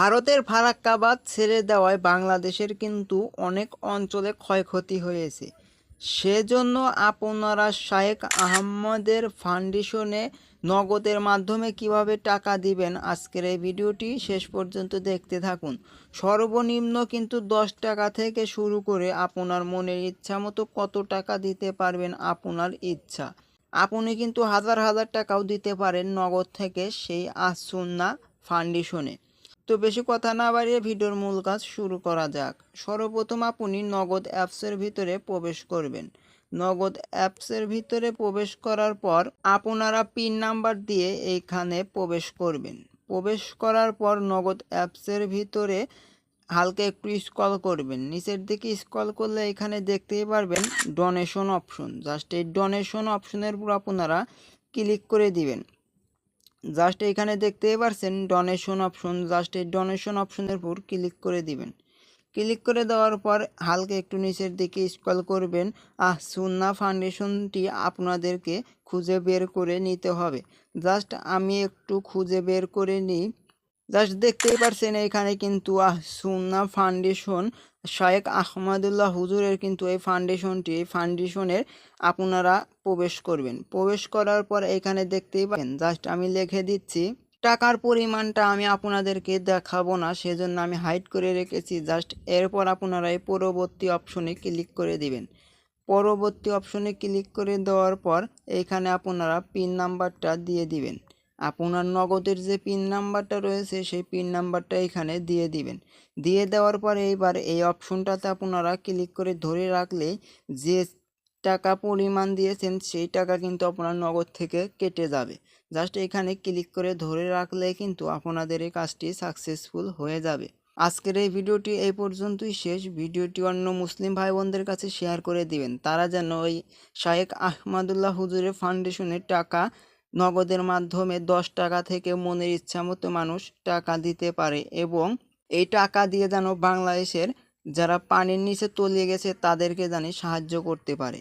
ভারতের ফারাক্কাবাদ ছেড়ে দেওয়ায় বাংলাদেশের কিন্তু অনেক অঞ্চলে ক্ষয়ক্ষতি হয়েছে। সেজন্য আপনারা শায়েখ আহমদের ফাউন্ডেশনে নগদের মাধ্যমে কীভাবে টাকা দিবেন আজকের এই ভিডিওটি শেষ পর্যন্ত দেখতে থাকুন। সর্বনিম্ন কিন্তু দশ টাকা থেকে শুরু করে আপনার মনের ইচ্ছা মতো কত টাকা দিতে পারবেন আপনার ইচ্ছা। আপনি কিন্তু হাজার হাজার টাকাও দিতে পারেন নগদ থেকে সেই আসুন্না ফাউন্ডেশনে। তো বেশি কথা না বাড়িয়ে ভিডিওর মূল কাজ শুরু করা যাক। সর্বপ্রথম আপনি নগদ অ্যাপসের ভিতরে প্রবেশ করবেন। নগদ অ্যাপসের ভিতরে প্রবেশ করার পর আপনারা পিন নাম্বার দিয়ে এইখানে প্রবেশ করবেন। প্রবেশ করার পর নগদ অ্যাপসের ভিতরে হালকা একটু স্কল করবেন। নিচের দিকে স্ক্রল করলে এখানে দেখতেই পারবেন ডোনেশন অপশন। জাস্ট এই ডোনেশন অপশনের উপর আপনারা ক্লিক করে দিবেন। জাস্ট এখানে দেখতেই পারছেন ডোনেশন অপশন জাস্ট এই ডোনেশন অপশনের উপর ক্লিক করে দিবেন। ক্লিক করে দেওয়ার পর হালকা একটু নিচের দিকে স্কল করবেন। আহ সুন্না ফাউন্ডেশনটি আপনাদেরকে খুঁজে বের করে নিতে হবে। জাস্ট আমি একটু খুঁজে বের করে নিই। জাস্ট দেখতেই পারছেন এখানে কিন্তু সুন্না ফাউন্ডেশন শায়েক আহমদুল্লাহ হুজুরের কিন্তু এই ফাউন্ডেশনটি, এই ফাউন্ডেশনের আপনারা প্রবেশ করবেন। প্রবেশ করার পর এখানে দেখতেই পাবেন জাস্ট আমি লিখে দিচ্ছি, টাকার পরিমাণটা আমি আপনাদেরকে দেখাবো না, সেজন্য আমি হাইড করে রেখেছি, জাস্ট এরপর আপনারা এই পরবর্তী অপশনে ক্লিক করে দিবেন। পরবর্তী অপশনে ক্লিক করে দেওয়ার পর এইখানে আপনারা পিন নাম্বারটা দিয়ে দিবেন। আপনার নগদের যে পিন নাম্বারটা রয়েছে, সেই পিন নাম্বারটা এখানে দিয়ে দিবেন। দিয়ে দেওয়ার পরে এইবার এই অপশনটাতে আপনারা ক্লিক করে ধরে রাখলে যে টাকা পরিমাণ দিয়েছেন, সেই টাকা কিন্তু আপনার নগদ থেকে কেটে যাবে। জাস্ট এখানে ক্লিক করে ধরে রাখলে কিন্তু আপনাদের এই কাজটি সাকসেসফুল হয়ে যাবে। আজকের এই ভিডিওটি এই পর্যন্তই শেষ। ভিডিওটি অন্য মুসলিম ভাই বোনদের কাছে শেয়ার করে দিবেন। তারা যেন ওই শায়েক আহমদুল্লাহ হুজুরের ফাউন্ডেশনের টাকা নগদের মাধ্যমে দশ টাকা থেকে মনের ইচ্ছা মতো মানুষ টাকা দিতে পারে এবং এই টাকা দিয়ে যেন বাংলাদেশের যারা পানির নিচে তলিয়ে গেছে তাদেরকে জানি সাহায্য করতে পারে।